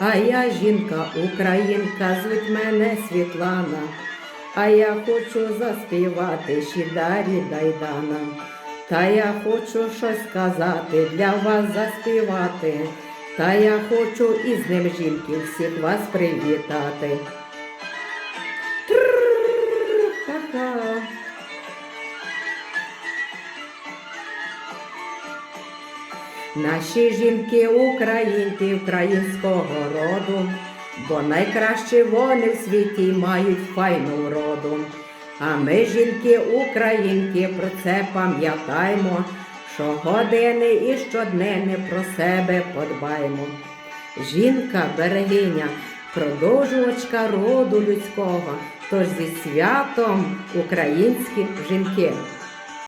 А я жінка, українка, звуть мене Світлана, а я хочу заспівати Шідарі Дайдана. Та я хочу щось сказати, для вас заспівати. Та я хочу із ним жінки всіх вас привітати. Наші жінки українки українського роду, бо найкраще вони в світі мають файну вроду. А ми, жінки українки, про це пам'ятаймо, що години і щоднини про себе подбаймо. Жінка берегиня, продовжувачка роду людського, тож зі святом українські жінки.